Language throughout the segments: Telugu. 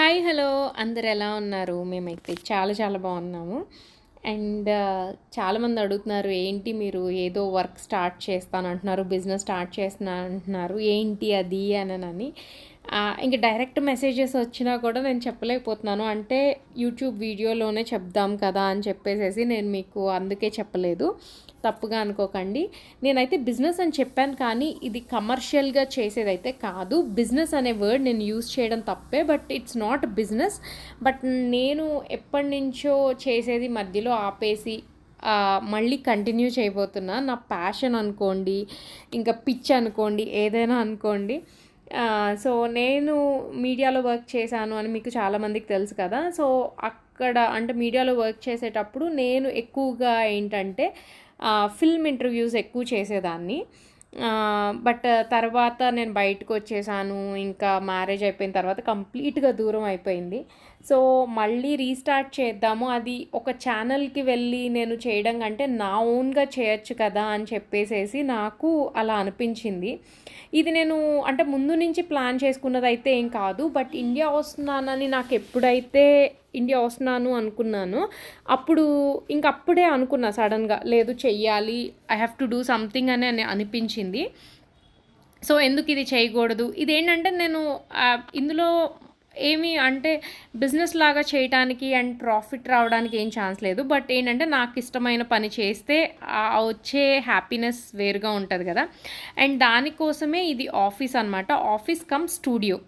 Hi hello. అందరు ఎలా ఉన్నారు? మేమైతే చాలా చాలా బాగున్నాము. అండ్ చాలామంది అడుగుతున్నారు ఏంటి మీరు ఏదో వర్క్ స్టార్ట్ చేస్తాను అంటున్నారు బిజినెస్ స్టార్ట్ చేస్తున్నా అంటున్నారు ఏంటి అది? అని. ఇంక డైరెక్ట్ మెసేజెస్ వచ్చినా కూడా నేను చెప్పలేకపోతున్నాను. అంటే యూట్యూబ్ వీడియోలోనే చెప్దాం కదా అని చెప్పేసేసి నేను మీకు అందుకే చెప్పలేదు. తప్పుగా అనుకోకండి. నేనైతే బిజినెస్ అని చెప్పాను కానీ ఇది కమర్షియల్గా చేసేదైతే కాదు. బిజినెస్ అనే వర్డ్ నేను యూజ్ చేయడం తప్పే but it's not business. But నేను ఎప్పటి నుంచో చేసేది మధ్యలో ఆపేసి మళ్ళీ కంటిన్యూ చేయబోతున్నా. నా ప్యాషన్ అనుకోండి ఇంకా పిచ్ అనుకోండి ఏదైనా అనుకోండి. సో నేను మీడియాలో వర్క్ చేశాను అని మీకు చాలామందికి తెలుసు కదా. సో అక్కడ అంటే మీడియాలో వర్క్ చేసేటప్పుడు నేను ఎక్కువగా ఏంటంటే ఫిల్మ్ ఇంటర్వ్యూస్ ఎక్కువ చేసేదాన్ని. బట్ తర్వాత నేను బయటకు వచ్చేసాను. ఇంకా మ్యారేజ్ అయిపోయిన తర్వాత కంప్లీట్గా దూరం అయిపోయింది. సో మళ్ళీ రీస్టార్ట్ చేద్దాము. అది ఒక ఛానల్కి వెళ్ళి నేను చేయడం కంటే నా ఓన్గా చేయొచ్చు కదా అని చెప్పేసేసి నాకు అలా అనిపించింది. ఇది నేను అంటే ముందు నుంచి ప్లాన్ చేసుకున్నది అయితే ఏం కాదు. బట్ ఇండియా వస్తున్నానని నాకు ఎప్పుడైతే ఇండియా వస్తున్నాను అనుకున్నాను అప్పుడు ఇంక అప్పుడే అనుకున్నా సడన్గా లేదు చెయ్యాలి I have to do something అని అనిపించింది. సో ఎందుకు ఇది చేయకూడదు? ఇదేంటంటే నేను ఇందులో ఏమి అంటే బిజినెస్ లాగా చేయటానికి అండ్ ప్రాఫిట్ రావడానికి ఏం ఛాన్స్ లేదు. బట్ ఏంటంటే నాకు ఇష్టమైన పని చేస్తే వచ్చే హ్యాపీనెస్ వేరుగా ఉంటుంది కదా. అండ్ దానికోసమే ఇది ఆఫీస్ అనమాట ఆఫీస్ కమ్ స్టూడియో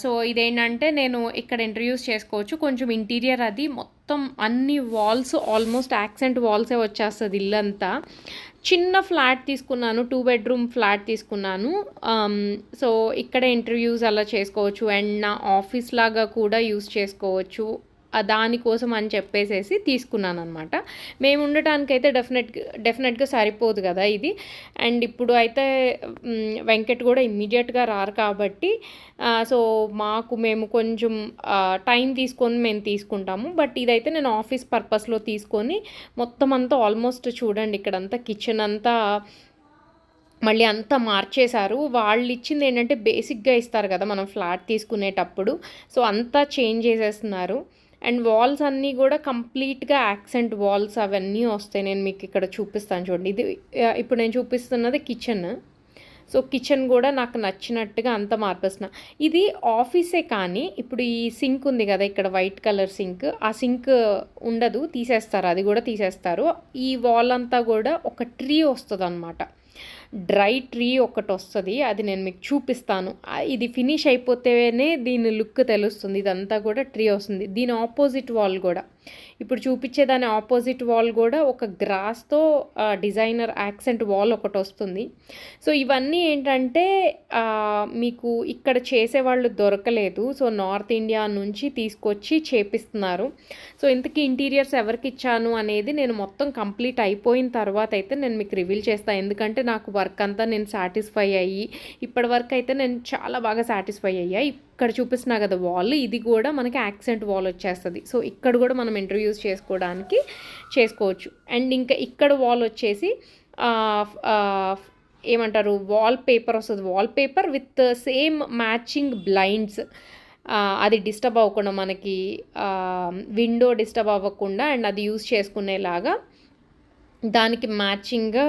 సో ఇదేంటంటే నేను ఇక్కడ ఇంటర్వ్యూస్ చేసుకోవచ్చు. కొంచెం ఇంటీరియర్ అది మొత్తం అన్ని వాల్స్ ఆల్మోస్ట్ యాక్సెంట్ వాల్సే వచ్చేస్తుంది ఇల్లంతా. చిన్న ఫ్లాట్ తీసుకున్నాను టూ బెడ్రూమ్ ఫ్లాట్ తీసుకున్నాను. సో ఇక్కడ ఇంటర్వ్యూస్ అలా చేసుకోవచ్చు. అండ్ నా ఆఫీస్ లాగా కూడా యూస్ చేసుకోవచ్చు. దానికోసం అని చెప్పేసేసి తీసుకున్నాను అనమాట మేము ఉండటానికైతే డెఫినెట్ డెఫినెట్గా సరిపోదు కదా ఇది. అండ్ ఇప్పుడు అయితే వెంకట్ కూడా ఇమ్మీడియట్గా రారు కాబట్టి సో మాకు మేము కొంచెం టైం తీసుకొని మేము తీసుకుంటాము. బట్ ఇదైతే నేను ఆఫీస్ పర్పస్లో తీసుకొని మొత్తం అంతా ఆల్మోస్ట్ చూడండి ఇక్కడంతా కిచెన్ అంతా మళ్ళీ అంతా మార్చేశారు. వాళ్ళు ఇచ్చింది ఏంటంటే బేసిక్గా ఇస్తారు కదా మనం ఫ్లాట్ తీసుకునేటప్పుడు. సో అంతా చేంజ్ చేసేస్తున్నారు. అండ్ వాల్స్ అన్నీ కూడా కంప్లీట్గా యాక్సెంట్ వాల్స్ అవన్నీ వస్తాయి. నేను మీకు ఇక్కడ చూపిస్తాను చూడండి. ఇది ఇప్పుడు నేను చూపిస్తున్నది కిచెన్. సో కిచెన్ కూడా నాకు నచ్చినట్టుగా అంత మార్పేసిన ఇది ఆఫీసే కానీ ఇప్పుడు ఈ సింక్ ఉంది కదా ఇక్కడ వైట్ కలర్ సింక్. ఆ సింక్ ఉండదు తీసేస్తారు. అది కూడా తీసేస్తారు. ఈ వాల్ అంతా కూడా ఒక ట్రీ వస్తుంది డ్రై ట్రీ ఒకటి వస్తుంది అది నేను మీకు చూపిస్తాను. ఇది ఫినిష్ అయిపోతేనే దీని లుక్ తెలుస్తుంది ఇదంతా కూడా ట్రీ వస్తుంది. దీని ఆపోజిట్ వాల్ కూడా. ఇప్పుడు చూపించే దాని ఆపోజిట్ వాల్ కూడా ఒక గ్రాస్తో డిజైనర్ యాక్సెంట్ వాల్ ఒకటి వస్తుంది. సో ఇవన్నీ ఏంటంటే మీకు ఇక్కడ చేసేవాళ్ళు దొరకలేదు. సో నార్త్ ఇండియా నుంచి తీసుకొచ్చి చేపిస్తున్నారు. సో ఇంతకీ ఇంటీరియర్స్ ఎవరికి ఇచ్చాను అనేది నేను మొత్తం కంప్లీట్ అయిపోయిన తర్వాత అయితే నేను మీకు రివీల్ చేస్తాను ఎందుకంటే నాకు వర్క్ అంతా నేను సాటిస్ఫై అయ్యి ఇప్పటి వరకు అయితే నేను చాలా బాగా సాటిస్ఫై అయ్యా. ఇక్కడ చూపిస్తున్నా కదా వాల్ ఇది కూడా మనకి యాక్సెంట్ వాల్ వచ్చేస్తుంది. సో ఇక్కడ కూడా మనం ఇంటర్వ్యూస్ చేసుకోవడానికి చేసుకోవచ్చు. అండ్ ఇంకా ఇక్కడ వాల్ వచ్చేసి ఏమంటారు? వాల్ పేపర్ వస్తుంది. Wall paper with same matching blinds అది డిస్టర్బ్ అవ్వకుండా మనకి విండో డిస్టర్బ్ అవ్వకుండా అండ్ అది యూస్ చేసుకునేలాగా దానికి మ్యాచింగ్గా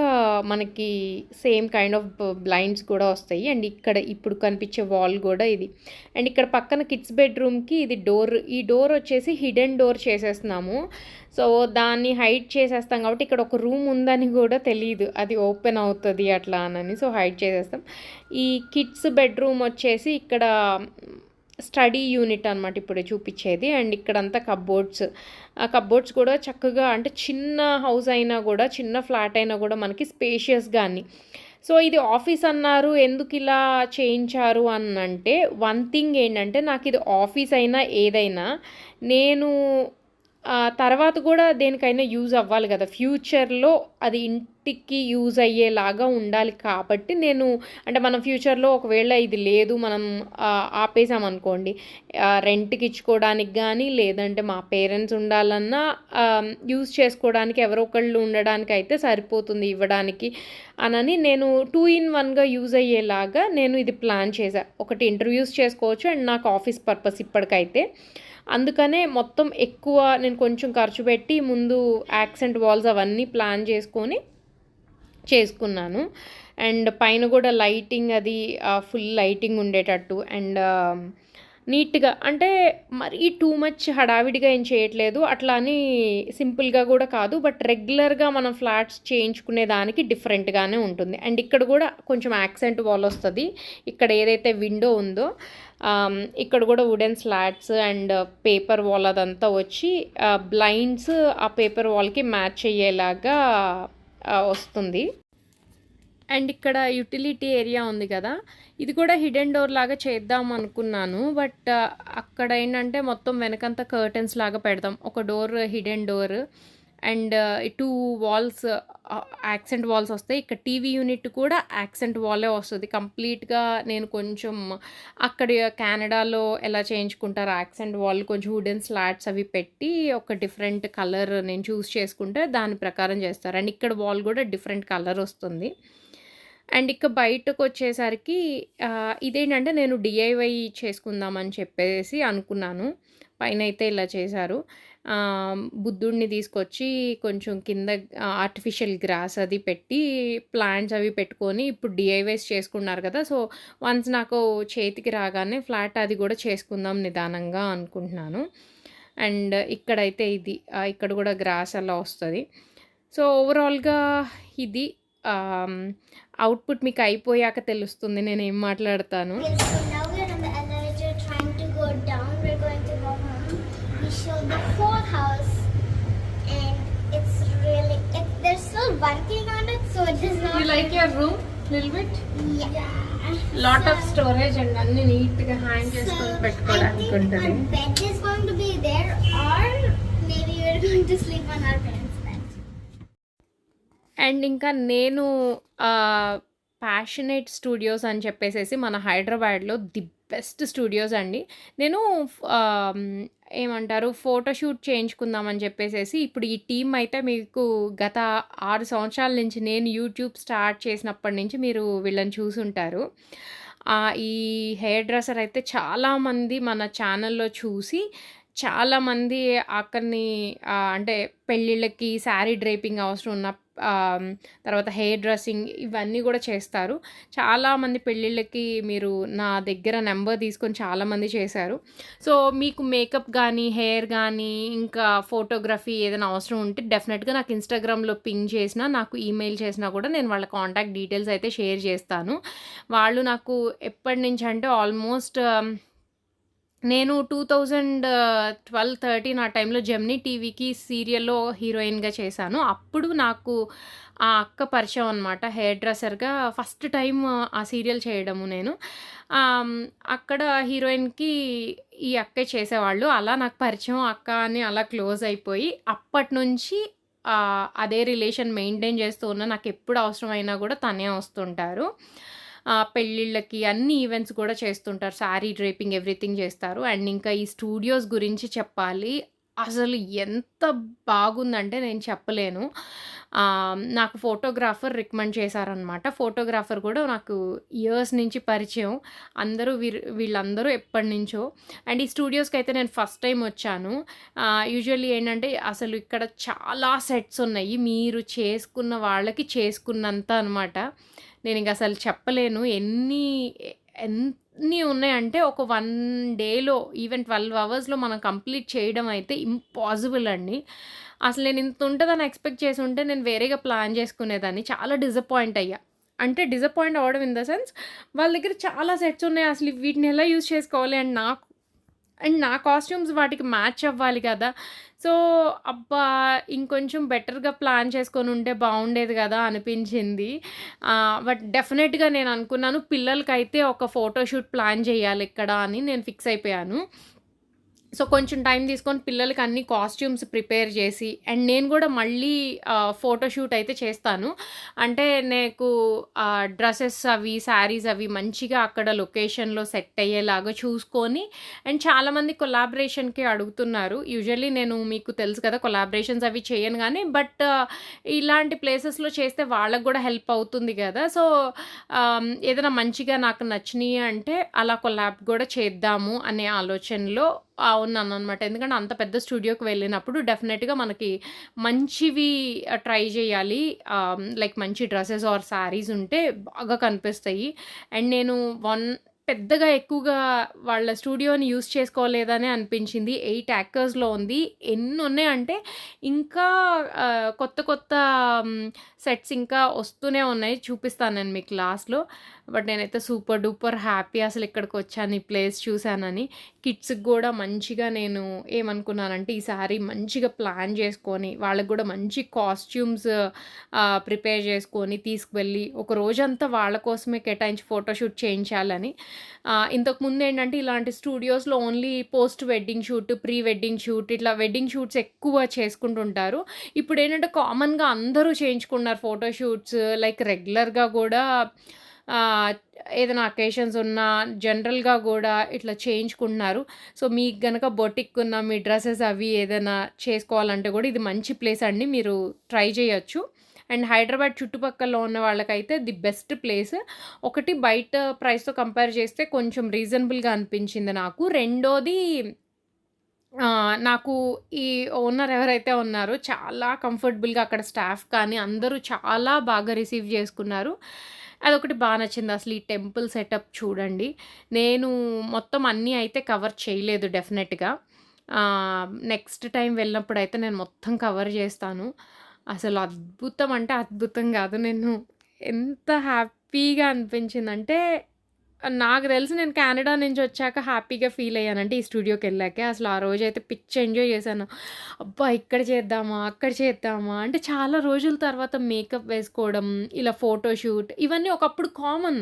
మనకి సేమ్ కైండ్ ఆఫ్ బ్లైండ్స్ కూడా వస్తాయి. అండ్ ఇక్కడ ఇప్పుడు కనిపించే వాల్ కూడా ఇది. అండ్ ఇక్కడ పక్కన కిడ్స్ బెడ్రూమ్కి ఇది డోర్ ఈ డోర్ వచ్చేసి హిడెన్ డోర్ చేసేస్తున్నాము. సో దాన్ని హైడ్ చేసేస్తాం కాబట్టి ఇక్కడ ఒక రూమ్ ఉందని కూడా తెలియదు అది ఓపెన్ అవుతుంది అట్లా అని సో హైడ్ చేసేస్తాం. ఈ కిడ్స్ బెడ్రూమ్ వచ్చేసి ఇక్కడ స్టడీ యూనిట్ అనమాట ఇప్పుడు చూపించేది. అండ్ ఇక్కడంతా కబ్బోర్డ్స్ ఆ కబ్బోర్డ్స్ కూడా చక్కగా అంటే చిన్న హౌస్ అయినా కూడా చిన్న ఫ్లాట్ అయినా కూడా మనకి స్పేషియస్గా కానీ సో ఇది ఆఫీస్ అన్నారు ఎందుకు ఇలా చేయించారు అని అంటే వన్ థింగ్ ఏంటంటే నాకు ఇది ఆఫీస్ అయినా ఏదైనా నేను తర్వాత కూడా దేనికైనా యూజ్ అవ్వాలి కదా. ఫ్యూచర్లో అది ఇంటి యూజ్ అయ్యేలాగా ఉండాలి కాబట్టి నేను అంటే మనం ఫ్యూచర్లో ఒకవేళ ఇది లేదు మనం ఆపేసామనుకోండి రెంట్కి ఇచ్చుకోవడానికి కానీ లేదంటే మా పేరెంట్స్ ఉండాలన్నా యూజ్ చేసుకోవడానికి ఎవరో ఒకళ్ళు ఉండడానికి అయితే సరిపోతుంది ఇవ్వడానికి అనని నేను టూ ఇన్ వన్గా యూజ్ అయ్యేలాగా నేను ఇది ప్లాన్ చేశాను ఒకటి ఇంటర్వ్యూస్ చేసుకోవచ్చు అండ్ నాకు ఆఫీస్ పర్పస్ ఇప్పటికైతే. అందుకనే మొత్తం ఎక్కువ నేను కొంచెం ఖర్చు పెట్టి ముందు యాక్సెంట్ వాల్స్ అవన్నీ ప్లాన్ చేసుకొని చేసుకున్నాను. అండ్ పైన కూడా లైటింగ్ అది ఫుల్ లైటింగ్ ఉండేటట్టు. అండ్ నీట్గా అంటే మరీ టూ మచ్ హడావిడిగా ఏం చేయట్లేదు. అట్లా అని సింపుల్గా కూడా కాదు. బట్ రెగ్యులర్గా మనం ఫ్లాట్స్ చేయించుకునే దానికి డిఫరెంట్గానే ఉంటుంది. అండ్ ఇక్కడ కూడా కొంచెం యాక్సెంట్ వాల్ వస్తుంది. ఇక్కడ ఏదైతే విండో ఉందో ఇక్కడ కూడా wooden slats and paper wall అదంతా వచ్చి బ్లైండ్స్ ఆ పేపర్ వాల్కి మ్యాచ్ అయ్యేలాగా వస్తుంది. అండ్ ఇక్కడ యుటిలిటీ ఏరియా ఉంది కదా ఇది కూడా హిడెన్ డోర్ లాగా చేద్దాం అనుకున్నాను బట్ అక్కడ ఏంటంటే మొత్తం వెనకంతా కర్టన్స్ లాగా పెడదాం ఒక door hidden door and two walls accent walls వస్తాయి. ఇక్కడ టీవీ యూనిట్ కూడా యాక్సెంట్ వాలే వస్తుంది. కంప్లీట్గా నేను కొంచెం అక్కడ కెనడాలో ఎలా చేయించుకుంటారు యాక్సెంట్ వాల్ కొంచెం వుడెన్ స్లాట్స్ అవి పెట్టి ఒక డిఫరెంట్ కలర్ నేను చూస్ చేసుకుంటే దాని ప్రకారం చేస్తారు. అండ్ ఇక్కడ వాల్ కూడా డిఫరెంట్ కలర్ వస్తుంది. అండ్ ఇక బయటకు వచ్చేసరికి ఇదేంటంటే నేను డిఐవై చేసుకుందామని చెప్పేసి అనుకున్నాను. పైన అయితే ఇలా చేశారు. బుద్ధుడిని తీసుకొచ్చి కొంచెం కింద ఆర్టిఫిషియల్ గ్రాస్ అది పెట్టి ప్లాంట్స్ అవి పెట్టుకొని ఇప్పుడు డిఐవైస్ చేసుకున్నారు కదా. సో వన్స్ నాకు చేతికి రాగానే ఫ్లాట్ అది కూడా చేసుకుందాం నిదానంగా అనుకుంటున్నాను. అండ్ ఇక్కడైతే ఇది ఇక్కడ కూడా గ్రాస్ అలా వస్తుంది. సో ఓవరాల్గా ఇది అవుట్పుట్ మీకు అయిపోయాక తెలుస్తుంది. నేను ఏం మాట్లాడతాను. Like your room lil bit lot of storage and అన్ని నీట్గా హ్యాంగ్ చేసుకొని పెట్టుకోవడానికి ఉంటుంది. Bed is going to be there are maybe we are going to sleep on our bed and ఇంకా నేను ప్యాషనేట్ స్టూడియోస్ అని చెప్పేసేసి మన హైదరాబాద్లో ది బెస్ట్ స్టూడియోస్ అండి. నేను ఏమంటారు ఫోటోషూట్ చేయించుకుందామని చెప్పేసేసి ఇప్పుడు ఈ టీం అయితే మీకు గత ఆరు సంవత్సరాల నుంచి నేను యూట్యూబ్ స్టార్ట్ చేసినప్పటి నుంచి మీరు వీళ్ళని చూసుంటారు. ఈ హెయిర్ డ్రెస్సర్ అయితే చాలామంది మన ఛానల్లో చూసి చాలామంది అక్కడిని అంటే పెళ్ళిళ్ళకి శారీ డ్రైపింగ్ అవసరం ఉన్న తర్వాత హెయిర్ డ్రెస్సింగ్ ఇవన్నీ కూడా చేస్తారు. చాలామంది పెళ్ళిళ్ళకి మీరు నా దగ్గర నెంబర్ తీసుకొని చాలామంది చేశారు. సో మీకు మేకప్ కానీ హెయిర్ కానీ ఇంకా ఫోటోగ్రఫీ ఏదైనా అవసరం ఉంటే డెఫినెట్గా నాకు ఇన్స్టాగ్రామ్లో పింగ్ చేసినా నాకు ఈమెయిల్ చేసినా కూడా నేను వాళ్ళ కాంటాక్ట్ డీటెయిల్స్ అయితే షేర్ చేస్తాను. వాళ్ళు నాకు ఎప్పటి నుంచి అంటే ఆల్మోస్ట్ నేను టూ థౌజండ్ ట్వెల్వ్ థర్టీన్ ఆ టైంలో జెమ్నీ టీవీకి సీరియల్‌లో హీరోయిన్‌గా చేశాను. అప్పుడు నాకు ఆ అక్క పరిచయం అనమాట. హెయిర్ డ్రెస్సర్‌గా ఫస్ట్ టైం ఆ సీరియల్ చేయడము నేను. అక్కడ హీరోయిన్‌కి ఈ అక్కే చేసేవాళ్ళు. అలా నాకు పరిచయం అక్క అని అలా క్లోజ్ అయిపోయి అప్పటి నుంచి అదే రిలేషన్ మెయింటైన్ చేస్తూ ఉన్నా. నాకు ఎప్పుడు అవసరమైనా కూడా తనే వస్తుంటారు. పెళ్ళిళ్ళకి అన్ని ఈవెంట్స్ కూడా చేస్తుంటారు. శారీ డ్రేపింగ్ ఎవ్రీథింగ్ చేస్తారు. అండ్ ఇంకా ఈ స్టూడియోస్ గురించి చెప్పాలి. అసలు ఎంత బాగుందంటే నేను చెప్పలేను. నాకు ఫోటోగ్రాఫర్ రికమెండ్ చేశారనమాట ఫోటోగ్రాఫర్ కూడా నాకు ఇయర్స్ నుంచి పరిచయం. అందరూ వీరు వీళ్ళందరూ ఎప్పటి నుంచో. అండ్ ఈ స్టూడియోస్కి అయితే నేను ఫస్ట్ టైం వచ్చాను. యూజువల్లీ ఏంటంటే అసలు ఇక్కడ చాలా సెట్స్ ఉన్నాయి. మీరు చేసుకున్న వాళ్ళకి చేసుకున్నంత అనమాట నేను ఇంక అసలు చెప్పలేను. ఎన్ని ఎన్ని ఉన్నాయంటే ఒక వన్ డేలో ఈవెన్ ట్వెల్వ్ అవర్స్లో మనం కంప్లీట్ చేయడం అయితే ఇంపాసిబుల్ అండి. అసలు నేను ఇంత ఉంటుందని ఎక్స్పెక్ట్ చేసి ఉంటే నేను వేరేగా ప్లాన్ చేసుకునేదాన్ని. చాలా డిసప్పాయింట్ అయ్యా. అంటే డిసప్పాయింట్ అవ్వడం ఇన్ ద సెన్స్ వాళ్ళ దగ్గర చాలా సెట్స్ ఉన్నాయి. అసలు వీటిని ఎలా యూజ్ చేసుకోవాలి? అండ్ నాకు అండ్ నా కాస్ట్యూమ్స్ వాటికి మ్యాచ్ అవ్వాలి కదా. సో అబ్బా ఇంకొంచెం బెటర్గా ప్లాన్ చేసుకొని ఉంటే బాగుండేది కదా అనిపించింది. బట్ డెఫినెట్గా నేను అనుకున్నాను పిల్లలకైతే ఒక ఫోటోషూట్ ప్లాన్ చేయాలి ఇక్కడ అని నేను ఫిక్స్ అయిపోయాను. సో కొంచెం టైం తీసుకొని పిల్లలకి అన్ని కాస్ట్యూమ్స్ ప్రిపేర్ చేసి అండ్ నేను కూడా మళ్ళీ ఫోటోషూట్ అయితే చేస్తాను. అంటే నాకు డ్రెస్సెస్ అవి శారీస్ అవి మంచిగా అక్కడ లొకేషన్లో సెట్ అయ్యేలాగా చూసుకొని అండ్ చాలామంది కొలాబరేషన్కి అడుగుతున్నారు. యూజువల్లీ నేను మీకు తెలుసు కదా కొలాబరేషన్స్ అవి చేయను కానీ బట్ ఇలాంటి ప్లేసెస్లో చేస్తే వాళ్ళకు కూడా హెల్ప్ అవుతుంది కదా. సో ఏదైనా మంచిగా నాకు నచ్చినాయి అంటే అలా కొలాబ్ కూడా చేద్దాము అనే ఆలోచనలో ఉన్నాను అనమాట ఎందుకంటే అంత పెద్ద స్టూడియోకి వెళ్ళినప్పుడు డెఫినెట్గా మనకి మంచివి ట్రై చేయాలి. లైక్ మంచి డ్రెస్సెస్ ఆర్ శారీస్ ఉంటే బాగా కనిపిస్తాయి. అండ్ నేను వన్ పెద్దగా ఎక్కువగా వాళ్ళ స్టూడియోని యూస్ చేసుకోలేదని అనిపించింది. ఎయిట్ యాకర్స్లో ఉంది. ఎన్ని ఉన్నాయంటే ఇంకా కొత్త కొత్త సెట్స్ ఇంకా వస్తూనే ఉన్నాయి. చూపిస్తాను నేను మీకు లాస్ట్లో. బట్ నేనైతే సూపర్ డూపర్ హ్యాపీ అసలు ఇక్కడికి వచ్చాను ఈ ప్లేస్ చూశానని. కిడ్స్కి కూడా మంచిగా నేను ఏమనుకున్నానంటే ఈసారి మంచిగా ప్లాన్ చేసుకొని వాళ్ళకి కూడా మంచి కాస్ట్యూమ్స్ ప్రిపేర్ చేసుకొని తీసుకువెళ్ళి ఒక రోజంతా వాళ్ళ కోసమే కేటాయించి ఫోటోషూట్ చేయించాలని. ఇంతకుముందు ఏంటంటే ఇలాంటి స్టూడియోస్లో only post wedding shoot pre wedding shoot ఇట్లా వెడ్డింగ్ షూట్స్ ఎక్కువ చేసుకుంటుంటారు. ఇప్పుడు ఏంటంటే కామన్గా అందరూ చేయించుకున్నారు ఫోటోషూట్స్ లైక్ రెగ్యులర్గా కూడా ఏదైనా అకేషన్స్ ఉన్నా జనరల్గా కూడా ఇట్లా చేయించుకుంటున్నారు. సో మీకు గనక బొటిక్ ఉన్న మీ డ్రెస్సెస్ అవి ఏదైనా చేసుకోవాలంటే కూడా ఇది మంచి ప్లేస్ అండి. మీరు ట్రై చేయొచ్చు. అండ్ హైదరాబాద్ చుట్టుపక్కల ఉన్న వాళ్ళకైతే ది బెస్ట్ ప్లేస్ ఒకటి బయట ప్రైస్తో కంపేర్ చేస్తే కొంచెం రీజనబుల్గా అనిపించింది నాకు. రెండోది నాకు ఈ ఓనర్ ఎవరైతే ఉన్నారో చాలా కంఫర్టబుల్గా అక్కడ స్టాఫ్ కానీ అందరూ చాలా బాగా రిసీవ్ చేసుకున్నారు. అదొకటి బాగా నచ్చింది. అసలు ఈ టెంపుల్ సెటప్ చూడండి. నేను మొత్తం అన్నీ అయితే కవర్ చేయలేదు డెఫినెట్గా. నెక్స్ట్ టైం వెళ్ళినప్పుడు అయితే నేను మొత్తం కవర్ చేస్తాను. అసలు అద్భుతం అంటే అద్భుతం కాదు. నేను ఎంత హ్యాపీగా అనిపించిందంటే నాకు తెలిసి నేను కెనడా నుంచి వచ్చాక హ్యాపీగా ఫీల్ అయ్యానంటే ఈ స్టూడియోకి వెళ్ళాకే. అసలు ఆ రోజు అయితే పిచ్ ఎంజాయ్ చేశాను. అబ్బా ఇక్కడ చేద్దామా అక్కడ చేద్దామా అంటే చాలా రోజుల తర్వాత మేకప్ వేసుకోవడం ఇలా ఫోటోషూట్ ఇవన్నీ ఒకప్పుడు కామన్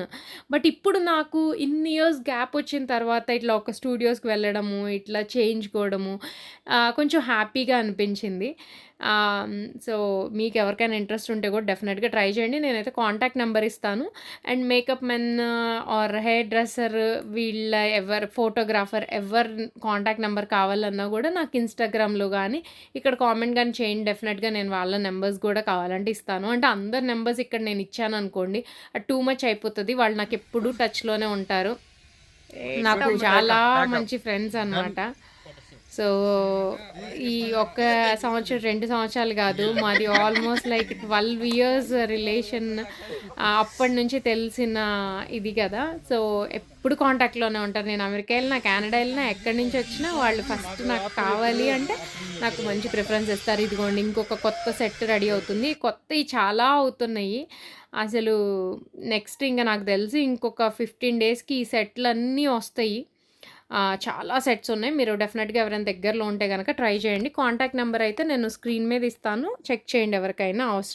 బట్ ఇప్పుడు నాకు ఇన్ని ఇయర్స్ గ్యాప్ వచ్చిన తర్వాత ఇట్లా ఒక స్టూడియోస్కి వెళ్ళడము ఇట్లా చేయించుకోవడము కొంచెం హ్యాపీగా అనిపించింది. సో మీకు ఎవరికైనా ఇంట్రెస్ట్ ఉంటే కూడా డెఫినెట్గా ట్రై చేయండి. నేనైతే కాంటాక్ట్ నెంబర్ ఇస్తాను. And makeup men or hair dresser వీళ్ళ ఎవరు ఫోటోగ్రాఫర్ ఎవరు కాంటాక్ట్ నెంబర్ కావాలన్నా కూడా నాకు ఇన్స్టాగ్రామ్లో కానీ ఇక్కడ కామెంట్ కానీ చేయండి. డెఫినెట్గా నేను వాళ్ళ నెంబర్స్ కూడా కావాలంటే ఇస్తాను. అంటే అందరి నెంబర్స్ ఇక్కడ నేను ఇచ్చాను అనుకోండి అది టూ మచ్ అయిపోతుంది. వాళ్ళు నాకు ఎప్పుడూ టచ్లోనే ఉంటారు. నాకు చాలా మంచి ఫ్రెండ్స్ అన్నమాట. సో ఈ ఒక్క సంవత్సరం రెండు సంవత్సరాలు కాదు మాది almost like twelve years relation అప్పటి నుంచి తెలిసిన ఇది కదా. సో ఎప్పుడు కాంటాక్ట్లోనే ఉంటారు. నేను అమెరికా వెళ్ళినా కెనడా వెళ్ళినా ఎక్కడి నుంచి వచ్చినా వాళ్ళు ఫస్ట్ నాకు కావాలి అంటే నాకు మంచి ప్రిఫరెన్స్ ఇస్తారు. ఇదిగోండి ఇంకొక కొత్త సెట్ రెడీ అవుతుంది. కొత్తవి చాలా అవుతున్నాయి. అసలు నెక్స్ట్ ఇంకా నాకు తెలిసి ఇంకొక ఫిఫ్టీన్ డేస్కి ఈ సెట్లు అన్నీ వస్తాయి. చాలా సెట్స్ ఉన్నాయి. మీరు డెఫినెట్గా ఎవరైనా దగ్గరలో ఉంటే కనుక ట్రై చేయండి. కాంటాక్ట్ నెంబర్ అయితే నేను స్క్రీన్ మీద ఇస్తాను. చెక్ చేయండి ఎవరికైనా అవసరం